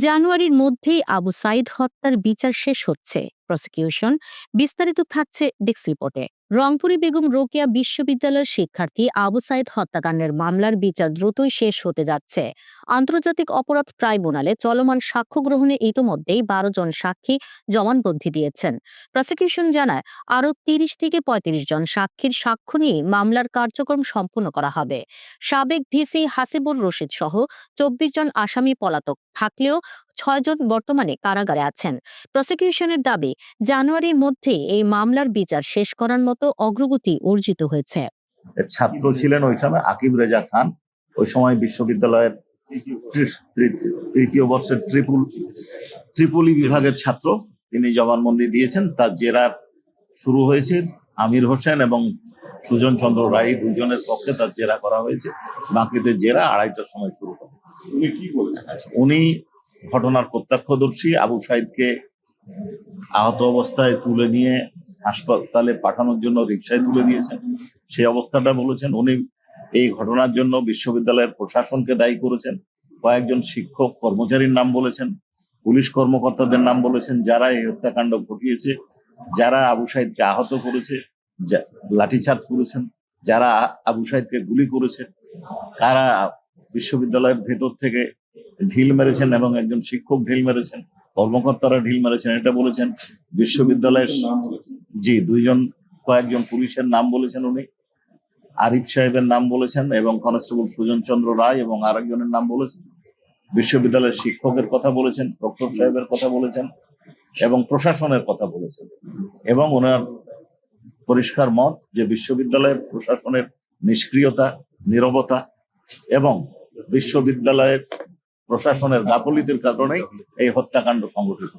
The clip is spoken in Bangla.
জানুয়ারির মধ্যেই আবু সাইদ হত্যার বিচার শেষ হচ্ছে। প্রসিকিউশন বিস্তারিত থাকছে ডেস্ক রিপোর্টে। রংপুরে বেগম রোকেয়া বিশ্ববিদ্যালয়ের শিক্ষার্থী আবু সাইদ হত্যাকাণ্ডের মামলার বিচার দ্রুতই শেষ হতে যাচ্ছে। আন্তর্জাতিক অপরাধ ট্রাইব্যুনালে চলমান সাক্ষ্য গ্রহণে ইতোমধ্যেই বারো জন সাক্ষী জবানবন্দি দিয়েছেন। প্রসিকিউশন জানায় আরও তিরিশ থেকে পঁয়ত্রিশ জন সাক্ষীর সাক্ষ্য নিয়ে মামলার কার্যক্রম সম্পন্ন করা হবে। সাবেক ভিসি হাসিবুর রশিদ সহ চব্বিশ জন আসামি পলাতক থাকলেও ছয়জন বর্তমানে কারাগারে আছেন। প্রসিকিউশনের দাবি জানুয়ারির মধ্যে এই মামলার বিচার শেষ করার মতো অগ্রগতি অর্জিত হয়েছে। ছাত্র ছিলেন ওই সময় আকিব রেজা খান। ওই সময় বিশ্ববিদ্যালয়ের তৃতীয় বর্ষের ট্রিপুল ত্রিপুলি বিভাগের ছাত্র। তিনি জবানবন্দি দিয়েছেন। তার জেরার শুরু হয়েছে আমির হোসেন এবং সুজন চন্দ্র রায় দুজনের পক্ষে তার জেরা করা হয়েছে। বাকিদের জেরা আড়াইটার সময় শুরু হবে। উনি কি বলেছেন? উনি ঘটনার প্রত্যক্ষদর্শী আবু সাইদকে আহত অবস্থায় তুলে নিয়ে হাসপাতালে পাঠানোর জন্য রিক্সায় তুলে দিয়েছেন। সেই অবস্থাটা বলেছেন, উনি এই ঘটনার জন্য বিশ্ববিদ্যালয়ের প্রশাসনকে দায়ী করেছেন। কয়েকজন শিক্ষক কর্মচারীর নাম বলেছেন, পুলিশ কর্মকর্তাদের নাম বলেছেন যারা এই হত্যাকাণ্ড ঘটিয়েছে, যারা আবু সাইদকে আহত করেছে লাঠিচার্জ করেছেন, যারা আবু সাইদকে গুলি করেছে তারা বিশ্ববিদ্যালয়ের ভেতর থেকে ঢিল মেরেছেন এবং একজন শিক্ষক ঢিল মেরেছেন কর্মকর্তারা ঢিল মেরেছেন এটা বলেছেন। বিশ্ববিদ্যালয়ের জি দুইজন কয়েকজন পুলিশের নাম বলেছেন উনি। আরিফ সাহেবের নাম বলেছেন এবং কনস্টেবল সুজন চন্দ্র রায় এবং আরেকজনের নাম বলেছেন। বিশ্ববিদ্যালয়ের শিক্ষকের কথা বলেছেন প্রক্টর সাহেবের কথা বলেছেন এবং প্রশাসনের কথা বলেছেন। এবং ওনার পরিষ্কার মত যে বিশ্ববিদ্যালয়ের প্রশাসনের নিষ্ক্রিয়তা নীরবতা এবং বিশ্ববিদ্যালয়ের প্রশাসনের গাফলিতির কারণেই এই হত্যাকাণ্ড সংঘটিত